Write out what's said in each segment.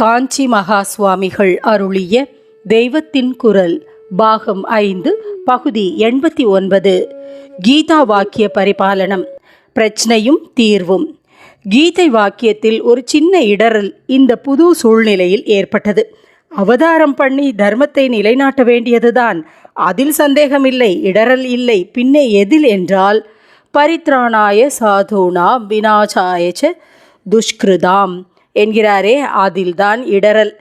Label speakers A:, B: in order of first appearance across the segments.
A: காஞ்சி மகா சுவாமிகள் அருளிய தெய்வத்தின் குரல் பாகம் ஐந்து பகுதி எண்பத்தி ஒன்பது. கீதா வாக்கிய பரிபாலனம். பிரச்சனையும் தீர்வும். கீதை வாக்கியத்தில் ஒரு சின்ன இடரல் இந்த புது சூழ்நிலையில் ஏற்பட்டது. அவதாரம் பண்ணி தர்மத்தை நிலைநாட்ட வேண்டியதுதான். அதில் சந்தேகமில்லை இடரல் இல்லை பின்னே எதில் என்றால் பரித்ராணாய சாதுனாம் வினாசாயச்ச துஷ்கிருதாம். என்கிறாரே அதில்தான் இடரல்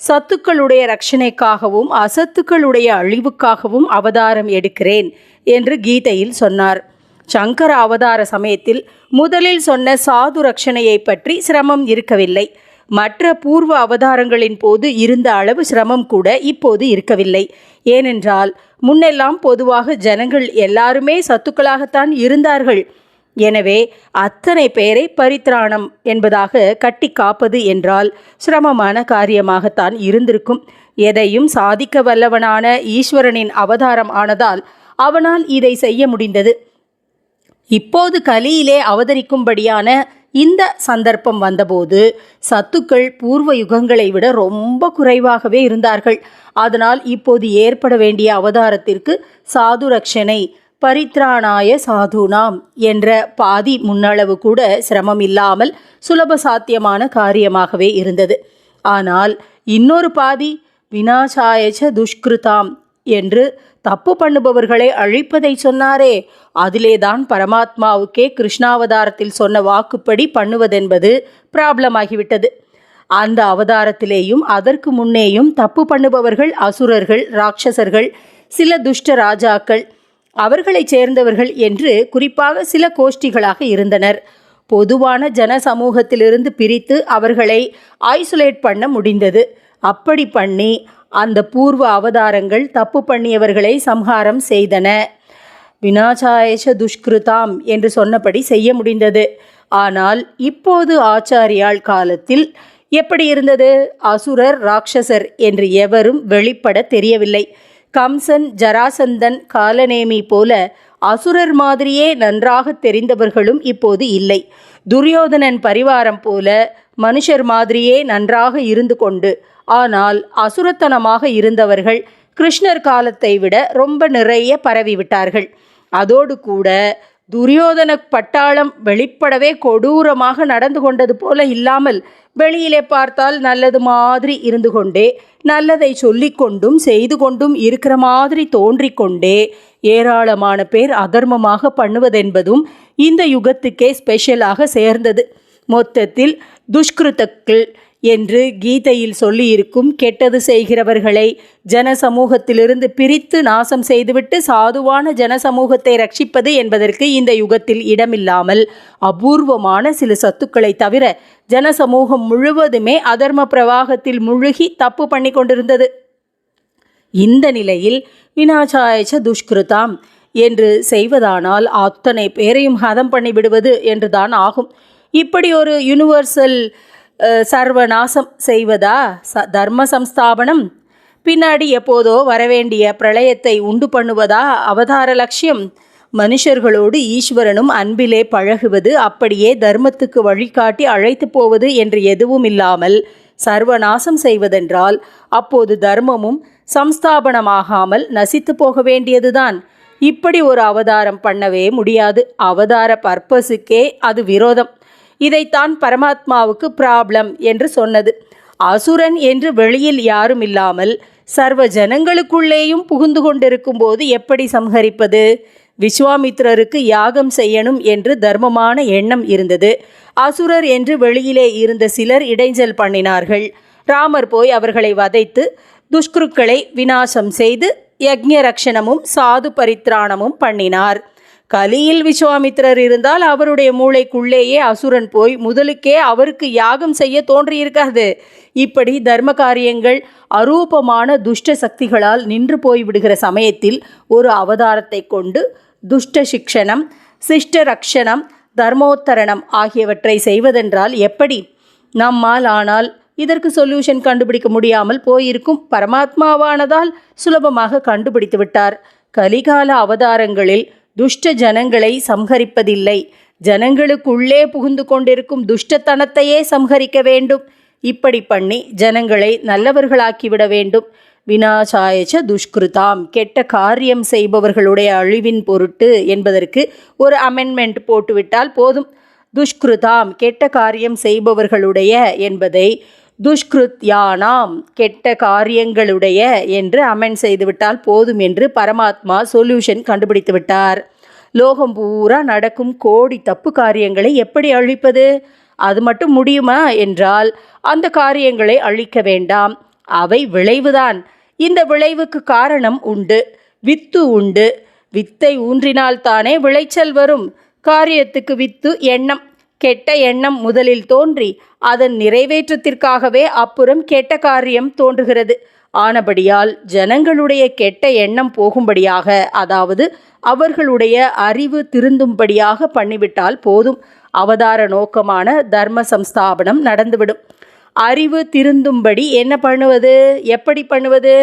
A: சத்துக்களுடைய ரட்சணைக்காகவும் அசத்துக்களுடைய அழிவுக்காகவும் அவதாரம் எடுக்கிறேன் என்று கீதையில் சொன்னார். சங்கர அவதார சமயத்தில் முதலில் சொன்ன சாது ரட்சணையை பற்றி சிரமம் இருக்கவில்லை. மற்ற பூர்வ அவதாரங்களின் போது இருந்த அளவு சிரமம் கூட இப்போது இருக்கவில்லை. ஏனென்றால் முன்னெல்லாம் பொதுவாக ஜனங்கள் எல்லாருமே சத்துக்களாகத்தான் இருந்தார்கள். எனவே அத்தனை பேரை பரித்ராணம் என்பதாக கட்டி காப்பது என்றால் சிரமமான காரியமாகத்தான் இருந்திருக்கும். எதையும் சாதிக்க வல்லவனான ஈஸ்வரனின் அவதாரம் ஆனதால் அவனால் இதை செய்ய முடிந்தது. இப்போது கலியிலே அவதரிக்கும்படியான இந்த சந்தர்ப்பம் வந்தபோது சத்துக்கள் பூர்வ யுகங்களை விட ரொம்ப குறைவாகவே இருந்தார்கள். அதனால் இப்போது ஏற்பட வேண்டிய அவதாரத்திற்கு சாதுரக்ஷனை பரித்ராணாய சாதுனாம் என்ற பாதி முன்னளவு கூட சிரமம் இல்லாமல் சுலப சாத்தியமான காரியமாகவே இருந்தது. ஆனால் இன்னொரு பாதி வினாசாயச்ச துஷ்கிருதாம் என்று தப்பு பண்ணுபவர்களை அழிப்பதை சொன்னாரே. அதிலேதான் பரமாத்மாவுக்கே கிருஷ்ணாவதாரத்தில் சொன்ன வாக்குப்படி பண்ணுவதென்பது ப்ராப்ளம் ஆகிவிட்டது அந்த அவதாரத்திலேயும் அதற்கு முன்னேயும் தப்பு பண்ணுபவர்கள் அசுரர்கள் ராட்சசர்கள் சில துஷ்ட ராஜாக்கள் அவர்களைச் சேர்ந்தவர்கள் என்று குறிப்பாக சில கோஷ்டிகளாக இருந்தனர். பொதுவான ஜன சமூகத்திலிருந்து பிரித்து அவர்களை ஐசோலேட் பண்ண முடிந்தது. அப்படி பண்ணி அந்த பூர்வ அவதாரங்கள் தப்பு பண்ணியவர்களை சம்ஹாரம் செய்தன. வினாசாயச துஷ்கிருதாம் என்று சொன்னபடி செய்ய முடிந்தது. ஆனால் இப்போது ஆச்சாரியால் காலத்தில் எப்படி இருந்தது? அசுரர் ராட்சசர் என்று எவரும் வெளிப்பட தெரியவில்லை. கம்சன் ஜராசந்தன் காலநேமி போல அசுரர் மாதிரியே நன்றாக தெரிந்தவர்களும் இப்போது இல்லை. துரியோதனன் பரிவாரம் போல மனுஷர் மாதிரியே நன்றாக இருந்து கொண்டு ஆனால் அசுரத்தனமாக இருந்தவர்கள் கிருஷ்ணர் காலத்தை விட ரொம்ப நிறைய பரவிவிட்டார்கள். அதோடு கூட துரியோதன பட்டாளம் வெளிப்படவே கொடூரமாக நடந்து கொண்டது போல இல்லாமல் வெளியிலே பார்த்தால் நல்லது மாதிரி இருந்து கொண்டே நல்லதை சொல்லிக்கொண்டும் செய்து கொண்டும் இருக்கிற மாதிரி தோன்றிக்கொண்டே ஏராளமான பேர் அதர்மமாக பண்ணுவதென்பதும் இந்த யுகத்துக்கே ஸ்பெஷலாக சேர்ந்தது. மொத்தத்தில் துஷ்கிருத்தக்கள் என்று கீதையில் சொல்லியிருக்கும் கெட்டது செய்கிறவர்களை ஜன சமூகத்திலிருந்து பிரித்து நாசம் செய்துவிட்டு சாதுவான ஜன சமூகத்தை ரட்சிப்பது என்பதற்கு இந்த யுகத்தில் இடமில்லாமல் அபூர்வமான சில சத்துக்களை தவிர ஜன சமூகம் முழுவதுமே அதர்ம பிரவாகத்தில் முழுகி தப்பு பண்ணி கொண்டிருந்தது. இந்த நிலையில் வினாசாயச்ச துஷ்கிருதாம் என்று செய்வதானால் அத்தனை பேரையும் ஹதம் பண்ணிவிடுவது என்றுதான் ஆகும். இப்படி ஒரு யூனிவர்சல் சர்வநாசம் செய்வதா? ச தர்ம சம்ஸ்தாபனம்? பின்னாடி எப்போதோ வரவேண்டிய பிரளயத்தை உண்டு பண்ணுவதா? அவதார லட்சியம். மனுஷர்களோடு ஈஸ்வரனும் அன்பிலே பழகுவது அப்படியே தர்மத்துக்கு வழிகாட்டி அழைத்து போவது என்று எதுவும் இல்லாமல் சர்வநாசம் செய்வதென்றால் அப்போது தர்மமும் சம்ஸ்தாபனமாகாமல் நசித்து போக வேண்டியதுதான். இப்படி ஒரு அவதாரம் பண்ணவே முடியாது. அவதார பர்பஸுக்கே அது விரோதம். இதைத்தான் பரமாத்மாவுக்கு ப்ராப்ளம் என்று சொன்னது. அசுரன் என்று வெளியில் யாரும் இல்லாமல் சர்வ ஜனங்களுக்குள்ளேயும் புகுந்து கொண்டிருக்கும் போது எப்படி சம்ஹரிப்பது? விஸ்வாமித்ரருக்கு யாகம் செய்யணும் என்று தர்மமான எண்ணம் இருந்தது. அசுரர் என்று வெளியிலே இருந்த சிலர் இடைஞ்சல் பண்ணினார்கள். ராமர் போய் அவர்களை வதைத்து துஷ்குருக்களை விநாசம் செய்து யக்ஞரக்ஷணமும் சாது பரித்ராணமும் பண்ணினார். கலியில் விஸ்வாமித்திரர் இருந்தால் அவருடைய மூளைக்குள்ளேயே அசுரன் போய் முதலுக்கே அவருக்கு யாகம் செய்ய தோன்றியிருக்காது. இப்படி தர்ம காரியங்கள் அரூபமான துஷ்ட சக்திகளால் நின்று போய்விடுகிற சமயத்தில் ஒரு அவதாரத்தை கொண்டு துஷ்ட சிக்ஷணம் சிஷ்ட ரக்ஷணம் தர்மோத்தரணம் ஆகியவற்றை செய்வதென்றால் எப்படி? நம்மால் ஆனால் இதற்கு சொல்யூஷன் கண்டுபிடிக்க முடியாமல் போயிருக்கும் பரமாத்மாவானதால் சுலபமாக கண்டுபிடித்து விட்டார். கலிகால அவதாரங்களில் துஷ்ட ஜனங்களை சம்ஹரிப்பதில்லை. ஜனங்களுக்குள்ளே புகுந்து கொண்டிருக்கும் துஷ்டத்தனத்தையே சம்ஹரிக்க வேண்டும். இப்படி பண்ணி ஜனங்களை நல்லவர்களாக்கிவிட வேண்டும். வினாசாயச்ச துஷ்கிருதாம் கெட்ட காரியம் செய்பவர்களுடைய அழிவின் பொருட்டு என்பதற்கு ஒரு அமெண்ட்மெண்ட் போட்டுவிட்டால் போதும். துஷ்கிருதாம் கெட்ட காரியம் செய்பவர்களுடைய என்பதை துஷ்கிருத்யானாம் கெட்ட காரியங்களுடைய என்று அமெண்ட் செய்துவிட்டால் போதும் என்று பரமாத்மா சொல்யூஷன் கண்டுபிடித்து விட்டார். லோகம் பூரா நடக்கும் கோடி தப்பு காரியங்களை எப்படி அழிப்பது? அது மட்டும் முடியுமா என்றால் அந்த காரியங்களை அழிக்க வேண்டாம். அவை விளைவுதான். இந்த விளைவுக்கு காரணம் உண்டு வித்து உண்டு. வித்தை ஊன்றினால்தானே விளைச்சல் வரும். காரியத்துக்கு வித்து எண்ணம் கெட்ட எண்ணம் முதலில் தோன்றி அதன் நிறைவேற்றத்திற்காகவே அப்புறம் கெட்ட காரியம் தோன்றுகிறது. ஆனபடியால் ஜனங்களுடைய கெட்ட எண்ணம் போகும்படியாக அதாவது அவர்களுடைய அறிவு திருந்தும்படியாக பண்ணிவிட்டால் போதும். அவதார நோக்கமான தர்ம சம்ஸ்தாபனம் நடந்துவிடும். அறிவு திருந்தும்படி என்ன பண்ணுவது? எப்படி பண்ணுவது?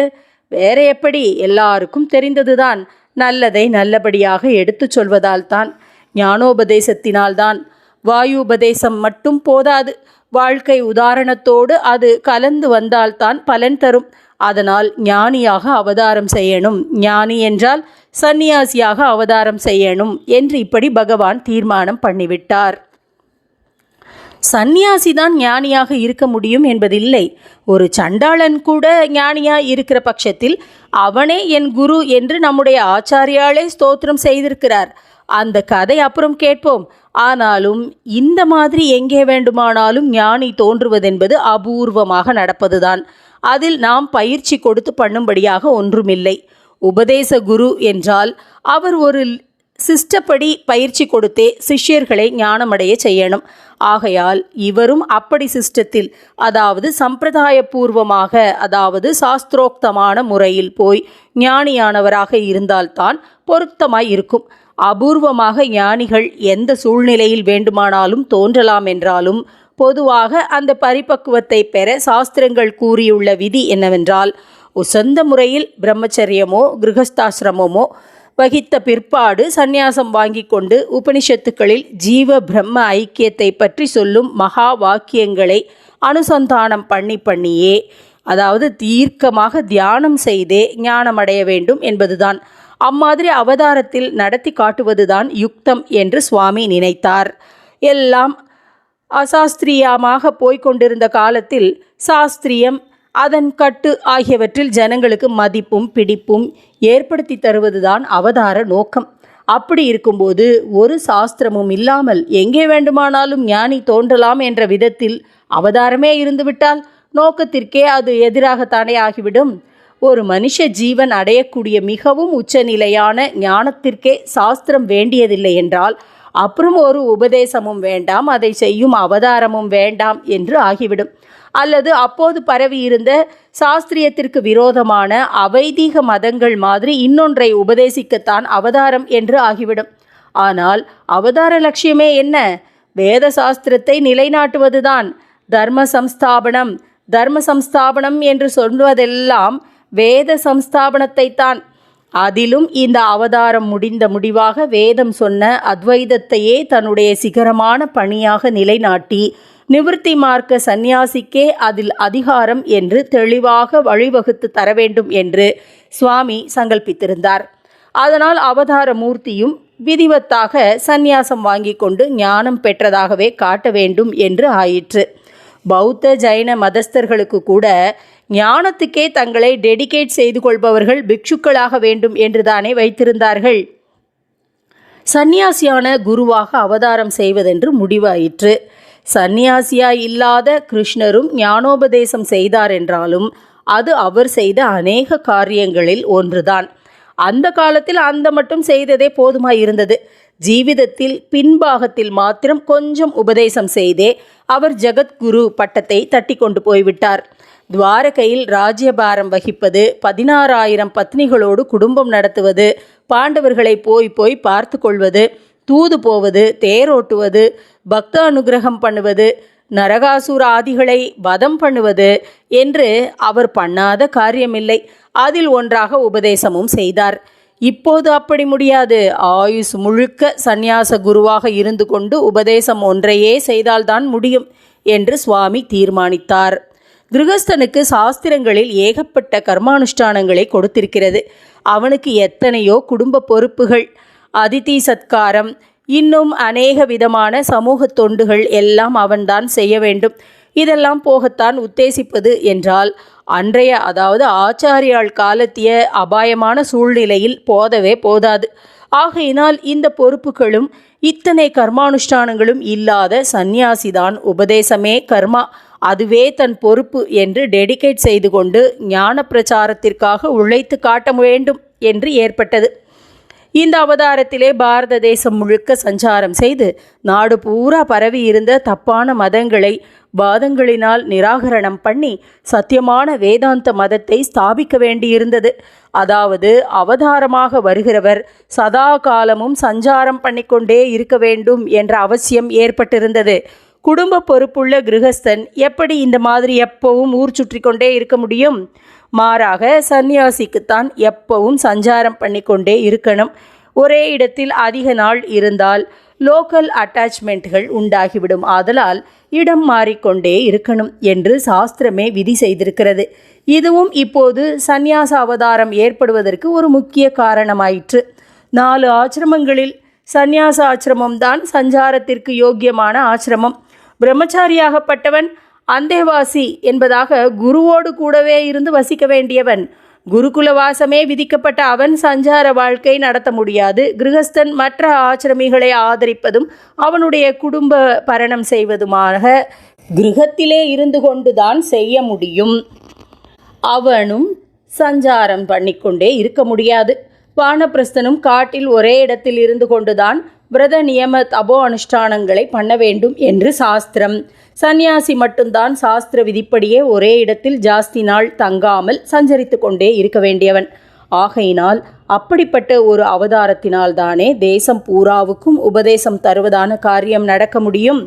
A: வேற எப்படி? எல்லாருக்கும் தெரிந்ததுதான். நல்லதை நல்லபடியாக எடுத்துச் சொல்வதால் தான் ஞானோபதேசத்தினால்தான். வாயுபதேசம் மட்டும் போதாது. வாழ்க்கை உதாரணத்தோடு அது கலந்து வந்தால்தான் பலன் தரும். அதனால் ஞானியாக அவதாரம் செய்யணும். ஞானி என்றால் சந்நியாசியாக அவதாரம் செய்யணும் என்று இப்படி பகவான் தீர்மானம் பண்ணிவிட்டார். சந்நியாசிதான் ஞானியாக இருக்க முடியும் என்பதில்லை. ஒரு சண்டாளன் கூட ஞானியா இருக்கிற பட்சத்தில் அவனே என் குரு என்று நம்முடைய ஆச்சாரியாலே ஸ்தோத்திரம் செய்திருக்கிறார். அந்த கதை அப்புறம் கேட்போம். ஆனாலும் இந்த மாதிரி எங்கே வேண்டுமானாலும் ஞானி தோன்றுவதென்பது அபூர்வமாக நடப்பதுதான். அதில் நாம் பயிற்சி கொடுத்து பண்ணும்படியாக ஒன்றுமில்லை. உபதேச குரு என்றால் அவர் ஒரு சிஸ்டப்படி பயிற்சி கொடுத்தே சிஷ்யர்களை ஞானமடைய செய்யணும். ஆகையால் இவரும் அப்படி சிஸ்டத்தில் அதாவது சம்பிரதாயபூர்வமாக அதாவது சாஸ்திரோக்தமான முறையில் போய் ஞானியானவராக இருந்தால்தான் பொருத்தமாய் இருக்கும் அபூர்வமாக ஞானிகள் எந்த சூழ்நிலையில் வேண்டுமானாலும் தோன்றலாம் என்றாலும் பொதுவாக அந்த பரிபக்குவத்தை பெற சாஸ்திரங்கள் கூறியுள்ள விதி என்னவென்றால் உசந்த முறையில் பிரம்மச்சரியமோ கிரகஸ்தாசிரமமோ வகித்த பிற்பாடு சந்நியாசம் வாங்கி கொண்டு உபனிஷத்துக்களில் ஜீவ பிரம்ம ஐக்கியத்தை பற்றி சொல்லும் மகா வாக்கியங்களை அனுசந்தானம் பண்ணி பண்ணியே அதாவது தீர்க்கமாக தியானம் செய்தே ஞானமடைய வேண்டும் என்பதுதான். அம்மாதிரி அவதாரத்தில் நடத்தி காட்டுவதுதான் யுக்தம் என்று சுவாமி நினைத்தார். எல்லாம் அசாஸ்திரியமாக போய்கொண்டிருந்த காலத்தில் சாஸ்திரியம் அதன் கட்டு ஆகியவற்றில் ஜனங்களுக்கு மதிப்பும் பிடிப்பும் ஏற்படுத்தி தருவதுதான் அவதார நோக்கம். அப்படி இருக்கும்போது ஒரு சாஸ்திரமும் இல்லாமல் எங்கே வேண்டுமானாலும் ஞானி தோன்றலாம் என்ற விதத்தில் அவதாரமே இருந்துவிட்டால் நோக்கத்திற்கே அது எதிராகத்தானே ஆகிவிடும். ஒரு மனுஷ ஜீவன் அடையக்கூடிய மிகவும் உச்சநிலையான ஞானத்திற்கே சாஸ்திரம் வேண்டியதில்லை என்றால் அப்புறம் ஒரு உபதேசமும் வேண்டாம் அதை செய்யும் அவதாரமும் வேண்டாம் என்று ஆகிவிடும். அல்லது அப்போது பரவி இருந்த சாஸ்திரியத்திற்கு விரோதமான அவைதீக மதங்கள் மாதிரி இன்னொன்றை உபதேசிக்கத்தான் அவதாரம் என்று ஆகிவிடும். ஆனால் அவதார லட்சியமே என்ன? வேத சாஸ்திரத்தை நிலைநாட்டுவதுதான். தர்ம சம்ஸ்தாபனம் தர்ம சம்ஸ்தாபனம் என்று சொல்வதெல்லாம் வேத சம்ஸ்தாபனத்தை தான் அதிலும் இந்த அவதாரம் முடிந்த முடிவாக வேதம் சொன்ன அத்வைதத்தையே தன்னுடைய சிகரமான பணியாக நிலைநாட்டி நிவிருத்தி மார்க்க சந்நியாசிக்கே அதில் அதிகாரம் என்று தெளிவாக வழிவகுத்து தர வேண்டும் என்று சுவாமி சங்கல்பித்திருந்தார். அதனால் அவதார மூர்த்தியும் விதிவத்தாக சந்நியாசம் வாங்கி கொண்டு ஞானம் பெற்றதாகவே காட்ட வேண்டும் என்று ஆயிற்று. பௌத்த ஜைன மதஸ்தர்களுக்கு கூட ஞானத்துக்கே தங்களை டெடிகேட் செய்து கொள்பவர்கள் பிக்ஷுக்களாக வேண்டும் என்றுதானே வைத்திருந்தார்கள். சந்நியாசியான குருவாக அவதாரம் செய்வதென்று முடிவாயிற்று. சந்நியாசியா இல்லாத கிருஷ்ணரும் ஞானோபதேசம் செய்தார் என்றாலும் அது அவர் செய்த அநேக காரியங்களில் ஒன்றுதான். அந்த காலத்தில் அந்த மட்டும் செய்ததே போதுமாய் இருந்தது ஜீவிதத்தில் பின்பாகத்தில் மாத்திரம் கொஞ்சம் உபதேசம் செய்தே அவர் ஜெகத்குரு பட்டத்தை தட்டி கொண்டு போய்விட்டார். துவாரகையில் ராஜ்யபாரம் வகிப்பது பதினாறாயிரம் பத்னிகளோடு குடும்பம் நடத்துவது பாண்டவர்களை போய் போய் பார்த்து கொள்வது தூது போவது தேரோட்டுவது பக்த அனுகிரகம் பண்ணுவது நரகாசுர ஆதிகளை வதம் பண்ணுவது என்று அவர் பண்ணாத காரியமில்லை. அதில் ஒன்றாக உபதேசமும் செய்தார். இப்போது அப்படி முடியாது. ஆயுஸ் முழுக்க சந்நியாச குருவாக இருந்து கொண்டு உபதேசம் ஒன்றையே செய்தால்தான் முடியும் என்று சுவாமி தீர்மானித்தார். கிரகஸ்தனுக்கு சாஸ்திரங்களில் ஏகப்பட்ட கர்மானுஷ்டானங்களை கொடுத்திருக்கிறது. அவனுக்கு எத்தனையோ குடும்ப பொறுப்புகள் அதிதி சத்காரம் இன்னும் அநேக விதமான சமூக தொண்டுகள் எல்லாம் அவன்தான் செய்ய வேண்டும். இதெல்லாம் போகத்தான் உத்தேசிப்பது என்றால் அன்றைய அதாவது ஆச்சாரியால் காலத்திய அபாயமான சூழ்நிலையில் போதவே போதாது. ஆகையினால் இந்த பொறுப்புகளும் இத்தனை கர்மானுஷ்டானங்களும் இல்லாத சந்நியாசிதான் உபதேசமே கர்மா. அதுவே தன் பொறுப்பு என்று டெடிகேட் செய்து கொண்டு ஞான பிரச்சாரத்திற்காக உழைத்து காட்ட வேண்டும் என்று ஏற்பட்டது. இந்த அவதாரத்திலே பாரத தேசம் முழுக்க சஞ்சாரம் செய்து நாடு பூரா பரவி இருந்த தப்பான மதங்களை வாதங்களினால் நிராகரணம் பண்ணி சத்தியமான வேதாந்த மதத்தை ஸ்தாபிக்க வேண்டியிருந்தது. அதாவது அவதாரமாக வருகிறவர் சதா காலமும் சஞ்சாரம் பண்ணிக்கொண்டே இருக்க வேண்டும் என்ற அவசியம் ஏற்பட்டிருந்தது. குடும்ப பொறுப்புள்ள கிரகஸ்தன் எப்படி இந்த மாதிரி எப்பவும் ஊர் சுற்றி கொண்டே இருக்க முடியும்? மாறாக சந்நியாசிக்குத்தான் எப்பவும் சஞ்சாரம் பண்ணிக்கொண்டே இருக்கணும். ஒரே இடத்தில் அதிக நாள் இருந்தால் லோக்கல் அட்டாச்மெண்ட்கள் உண்டாகிவிடும். ஆதலால் இடம் மாறிக்கொண்டே இருக்கணும் என்று சாஸ்திரமே விதி செய்திருக்கிறது. இதுவும் இப்போது சந்நியாச அவதாரம் ஏற்படுவதற்கு ஒரு முக்கிய காரணமாயிற்று. நாலு ஆசிரமங்களில் சந்நியாச ஆசிரமம் தான் சஞ்சாரத்திற்கு யோக்கியமான ஆசிரமம். பிரம்மச்சாரியாகப்பட்டவன் அந்தேவாசி என்பதாக குருவோடு கூடவே இருந்து வசிக்க வேண்டியவன். குருகுல வாசமே விதிக்கப்பட்ட அவன் சஞ்சார வாழ்க்கை நடத்த முடியாது. கிருகஸ்தன் மற்ற ஆசிரமிகளை ஆதரிப்பதும் அவனுடைய குடும்ப பரணம் செய்வதுமாக கிருகத்திலே இருந்து கொண்டுதான் செய்ய முடியும். அவனும் சஞ்சாரம் பண்ணிக்கொண்டே இருக்க முடியாது. வானப்பிரஸ்தனும் காட்டில் ஒரே இடத்தில் இருந்து கொண்டுதான் விரத நியம தபோ அனுஷ்டானங்களை பண்ண வேண்டும் என்று சாஸ்திரம். சந்நியாசி மட்டும்தான் சாஸ்திர விதிப்படியே ஒரே இடத்தில் ஜாஸ்தி நாள் தங்காமல் சஞ்சரித்து கொண்டே இருக்க வேண்டியவன். ஆகையினால் அப்படிப்பட்ட ஒரு அவதாரத்தினால்தானே தேசம் பூராவுக்கும் உபதேசம் தருவதான காரியம் நடக்க முடியும்.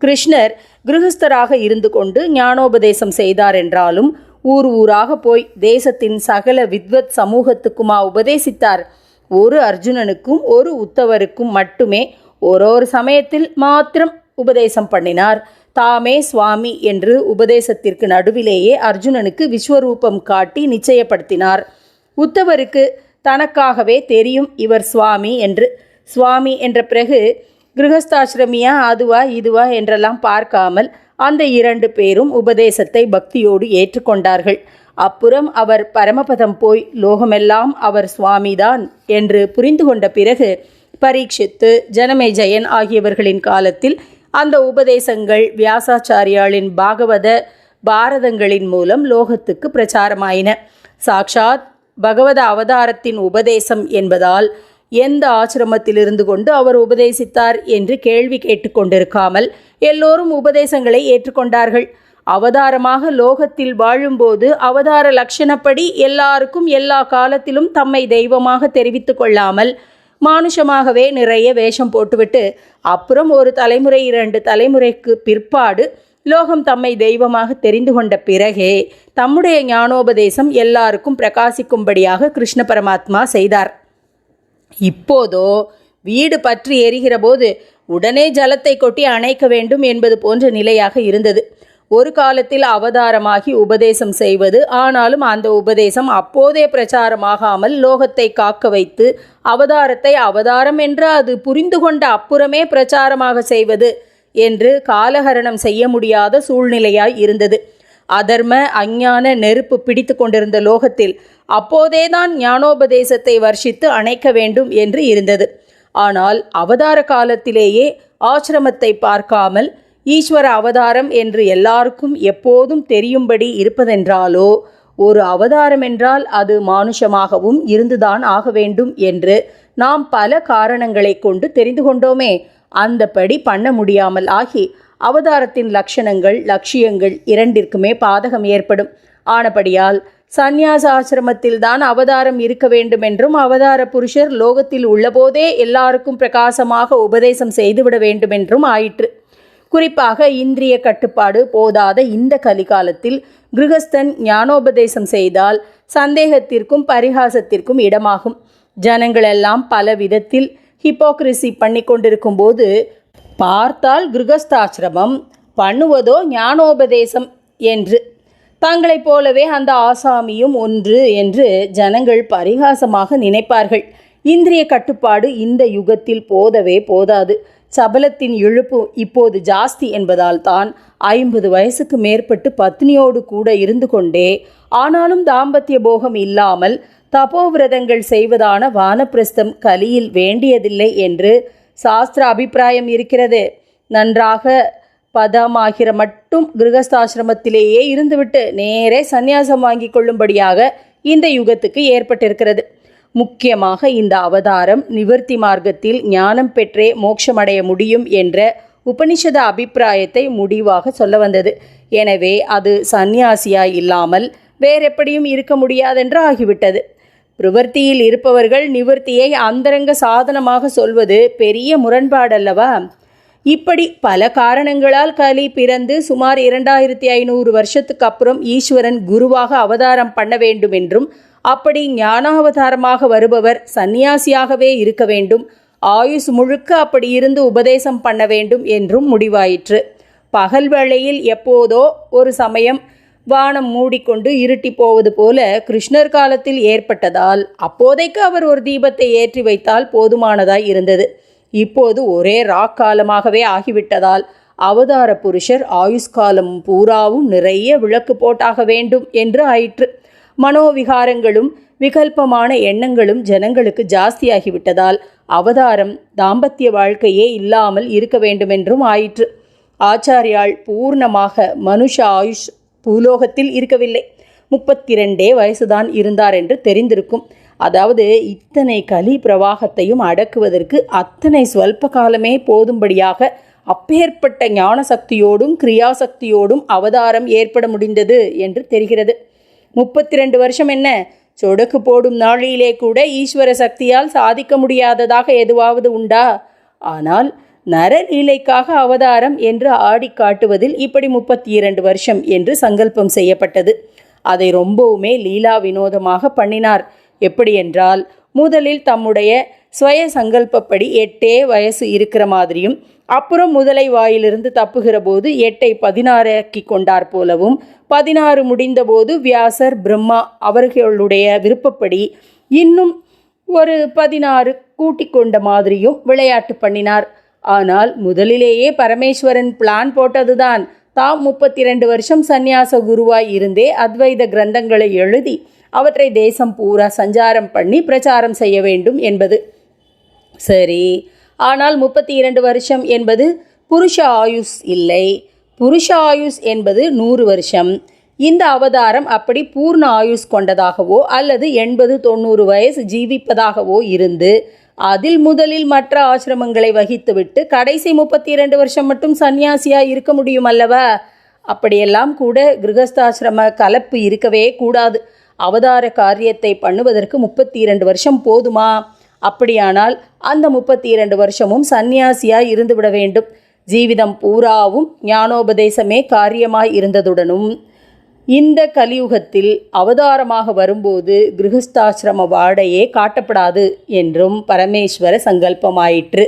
A: கிருஷ்ணர் கிருஹஸ்தராக இருந்து கொண்டு ஞானோபதேசம் செய்தார் என்றாலும் ஊர் ஊராக போய் தேசத்தின் சகல வித்வத் சமூகத்துக்குமா உபதேசித்தார். ஒரு அர்ஜுனனுக்கும் ஒரு உத்தவருக்கும் மட்டுமே ஒரு சமயத்தில் மாத்திரம் உபதேசம் பண்ணினார். தாமே சுவாமி என்று உபதேசத்திற்கு நடுவிலேயே அர்ஜுனனுக்கு விஸ்வரூபம் காட்டி நிச்சயப்படுத்தினார். உத்தவருக்கு தனக்காகவே தெரியும் இவர் சுவாமி என்று. சுவாமி என்ற பிறகு கிரகஸ்தாசிரமியா அதுவா இதுவா என்றெல்லாம் பார்க்காமல் அந்த இரண்டு பேரும் உபதேசத்தை பக்தியோடு ஏற்றுக்கொண்டார்கள். அப்புறம் அவர் பரமபதம் போய் லோகமெல்லாம் அவர் சுவாமிதான் என்று புரிந்து கொண்ட பிறகு பரீட்சித்து ஜனமேஜயன் ஆகியவர்களின் காலத்தில் அந்த உபதேசங்கள் வியாசாச்சாரியாளின் பாகவத பாரதங்களின் மூலம் லோகத்துக்கு பிரச்சாரமாயின. சாக்ஷாத் பகவத அவதாரத்தின் உபதேசம் என்பதால் எந்த ஆசிரமத்தில் இருந்து கொண்டு அவர் உபதேசித்தார் என்று கேள்வி கேட்டுக்கொண்டிருக்காமல் எல்லோரும் உபதேசங்களை ஏற்றுக்கொண்டார்கள். அவதாரமாக லோகத்தில் வாழும்போது அவதார லட்சணப்படி எல்லாருக்கும் எல்லா காலத்திலும் தம்மை தெய்வமாக தெரிவித்து கொள்ளாமல் மானுஷமாகவே நிறைய வேஷம் போட்டுவிட்டு அப்புறம் ஒரு தலைமுறை இரண்டு தலைமுறைக்கு பிற்பாடு லோகம் தம்மை தெய்வமாக தெரிந்து கொண்ட பிறகே தம்முடைய ஞானோபதேசம் எல்லாருக்கும் பிரகாசிக்கும்படியாக கிருஷ்ண பரமாத்மா செய்தார். இப்போதோ வீடு பற்றி எரிகிறபோது உடனே ஜலத்தை கொட்டி அணைக்க வேண்டும் என்பது போன்ற நிலையாக இருந்தது. ஒரு காலத்தில் அவதாரமாகி உபதேசம் செய்வது ஆனாலும் அந்த உபதேசம் அப்போதே பிரச்சாரமாகாமல் லோகத்தை காக்க வைத்து அவதாரத்தை அவதாரம் என்று அது புரிந்து கொண்ட அப்புறமே பிரச்சாரமாக செய்வது என்று காலஹரணம் செய்ய முடியாத சூழ்நிலையாய் இருந்தது. அதர்ம அஞ்ஞான நெருப்பு பிடித்து கொண்டிருந்த லோகத்தில் அப்போதேதான் ஞானோபதேசத்தை வர்ஷித்து அணைக்க வேண்டும் என்று இருந்தது. ஆனால் அவதார காலத்திலேயே ஆசிரமத்தை பார்க்காமல் ஈஸ்வர அவதாரம் என்று எல்லாருக்கும் எப்போதும் தெரியும்படி இருப்பதென்றாலோ ஒரு அவதாரம் என்றால் அது மானுஷமாகவும் இருந்துதான் ஆக வேண்டும் என்று நாம் பல காரணங்களை கொண்டு தெரிந்து கொண்டோமே. அந்தபடி பண்ண முடியாமல் ஆகி அவதாரத்தின் லட்சணங்கள் லட்சியங்கள் இரண்டிற்குமே பாதகம் ஏற்படும். ஆனபடியால் சந்நியாச ஆசிரமத்தில்தான் அவதாரம் இருக்க வேண்டும் என்றும் அவதார புருஷர் லோகத்தில் உள்ளபோதே எல்லாருக்கும் பிரகாசமாக உபதேசம் செய்துவிட வேண்டும் என்றும் ஆயிற்று. குறிப்பாக இந்திரிய கட்டுப்பாடு போதாத இந்த கலிகாலத்தில் கிருகஸ்தன் ஞானோபதேசம் செய்தால் சந்தேகத்திற்கும் பரிகாசத்திற்கும் இடமாகும். ஜனங்களெல்லாம் பல விதத்தில் ஹிப்போக்ரிசி பண்ணி கொண்டிருக்கும் போது பார்த்தால் கிருகஸ்தாசிரமம் பண்ணுவதோ ஞானோபதேசம் என்று. தங்களைப் போலவே அந்த ஆசாமியும் ஒன்று என்று ஜனங்கள் பரிகாசமாக நினைப்பார்கள். இந்திரிய கட்டுப்பாடு இந்த யுகத்தில் போதவே போதாது. சபலத்தின் இழுப்பு இப்போது ஜாஸ்தி என்பதால் தான் ஐம்பது வயசுக்கு மேற்பட்டு பத்னியோடு கூட இருந்து கொண்டே ஆனாலும் தாம்பத்திய போகம் இல்லாமல் தபோவிரதங்கள் செய்வதான வானப்பிரஸ்தம் கலியில் வேண்டியதில்லை என்று சாஸ்திர அபிப்பிராயம் இருக்கிறது. நன்றாக பதமாகிற மட்டும் கிரகஸ்தாசிரமத்திலேயே இருந்துவிட்டு நேரே சந்நியாசம் வாங்கி கொள்ளும்படியாக இந்த யுகத்துக்கு ஏற்பட்டிருக்கிறது. முக்கியமாக இந்த அவதாரம் நிவர்த்தி மார்க்கத்தில் ஞானம் பெற்றே மோட்சமடைய முடியும் என்ற உபனிஷத அபிப்பிராயத்தை முடிவாக சொல்ல வந்தது. எனவே அது சந்நியாசியாய் இல்லாமல் வேறெப்படியும் இருக்க முடியாதென்று ஆகிவிட்டது. பிரவர்த்தியில் இருப்பவர்கள் நிவர்த்தியை அந்தரங்க சாதனமாக சொல்வது பெரிய முரண்பாடல்லவா? இப்படி பல காரணங்களால் கலி பிறந்து சுமார் இரண்டாயிரத்தி ஐநூறு வருஷத்துக்கு அப்புறம் ஈஸ்வரன் குருவாக அவதாரம் பண்ண வேண்டும் என்றும் அப்படி ஞானாவதாரமாக வருபவர் சந்நியாசியாகவே இருக்க வேண்டும். ஆயுஸ் முழுக்க அப்படி இருந்து உபதேசம் பண்ண வேண்டும் என்றும் முடிவாயிற்று. பகல் வேளையில் எப்போதோ ஒரு சமயம் வானம் மூடிக்கொண்டு இருட்டி போவது போல கிருஷ்ணர் காலத்தில் ஏற்பட்டதால் அப்போதைக்கு அவர் ஒரு தீபத்தை ஏற்றி வைத்தால் போதுமானதாய் இருந்தது. இப்போது ஒரே ராக் காலமாகவே ஆகிவிட்டதால் அவதார புருஷர் ஆயுஷ்காலம் பூராவும் நிறைய விளக்கு போட்டாக வேண்டும் என்று ஆயிற்று. மனோவிகாரங்களும் விகல்பமான எண்ணங்களும் ஜனங்களுக்கு ஜாஸ்தியாகிவிட்டதால் அவதாரம் தாம்பத்திய வாழ்க்கையே இல்லாமல் இருக்க வேண்டுமென்றும் ஆயிற்று. ஆச்சாரியால் பூர்ணமாக மனுஷ ஆயுஷ் பூலோகத்தில் இருக்கவில்லை. முப்பத்தி ரெண்டே வயசுதான் இருந்தார் என்று தெரிந்திருக்கும். அதாவது இத்தனை கலி பிரவாகத்தையும் அடக்குவதற்கு அத்தனை ஸ்வல்ப காலமே போதும்படியாக அப்பேற்பட்ட ஞான சக்தியோடும் கிரியாசக்தியோடும் அவதாரம் ஏற்பட முடிந்தது என்று தெரிகிறது. முப்பத்தி ரெண்டு வருஷம் என்ன? சொடக்கு போடும் நாளிலே கூட ஈஸ்வர சக்தியால் சாதிக்க முடியாததாக எதுவாவது உண்டா? ஆனால் நரலீலைக்காக அவதாரம் என்று ஆடி காட்டுவதில் இப்படி முப்பத்தி இரண்டு வருஷம் என்று சங்கல்பம் செய்யப்பட்டது. அதை ரொம்பவுமே லீலா வினோதமாக பண்ணினார். எப்படி என்றால் முதலில் தம்முடைய ஸ்வய சங்கல்பப்படி எட்டே வயசு இருக்கிற மாதிரியும் அப்புறம் முதலை வாயிலிருந்து தப்புகிற போது எட்டை பதினாறாக்கி கொண்டார் போலவும் பதினாறு முடிந்தபோது வியாசர் பிரம்மா அவர்களுடைய விருப்பப்படி இன்னும் ஒரு பதினாறு கூட்டிக் கொண்ட மாதிரியும் விளையாட்டு பண்ணினார். ஆனால் முதலிலேயே பரமேஸ்வரன் பிளான் போட்டதுதான். தாம் முப்பத்தி ரெண்டு வருஷம் சந்நியாச குருவாய் இருந்தே அத்வைத கிரந்தங்களை எழுதி அவற்றை தேசம் பூரா சஞ்சாரம் பண்ணி பிரச்சாரம் செய்ய வேண்டும் என்பது. சரி. ஆனால் முப்பத்தி இரண்டு வருஷம் என்பது புருஷ ஆயுஸ் இல்லை. புருஷ ஆயுஸ் என்பது நூறு வருஷம். இந்த அவதாரம் அப்படி பூர்ண ஆயுஷ் கொண்டதாகவோ அல்லது எண்பது தொண்ணூறு வயசு ஜீவிப்பதாகவோ இருந்து அதில் முதலில் மற்ற ஆசிரமங்களை வகித்துவிட்டு கடைசி முப்பத்தி இரண்டு வருஷம் மட்டும் சன்னியாசியாக இருக்க முடியும் அல்லவா? அப்படியெல்லாம் கூட கிரகஸ்தாசிரம கலப்பு இருக்கவே கூடாது. அவதார காரியத்தை பண்ணுவதற்கு முப்பத்தி இரண்டு வருஷம் போதுமா? அப்படியானால் அந்த முப்பத்தி இரண்டு வருஷமும் சந்நியாசியாய் இருந்துவிட வேண்டும். ஜீவிதம் பூராவும் ஞானோபதேசமே காரியமாய் இருந்ததுடனும். இந்த கலியுகத்தில் அவதாரமாக வரும்போது கிரகஸ்தாசிரம வாடையே காட்டப்படாது என்றும் பரமேஸ்வர சங்கல்பமாயிற்று.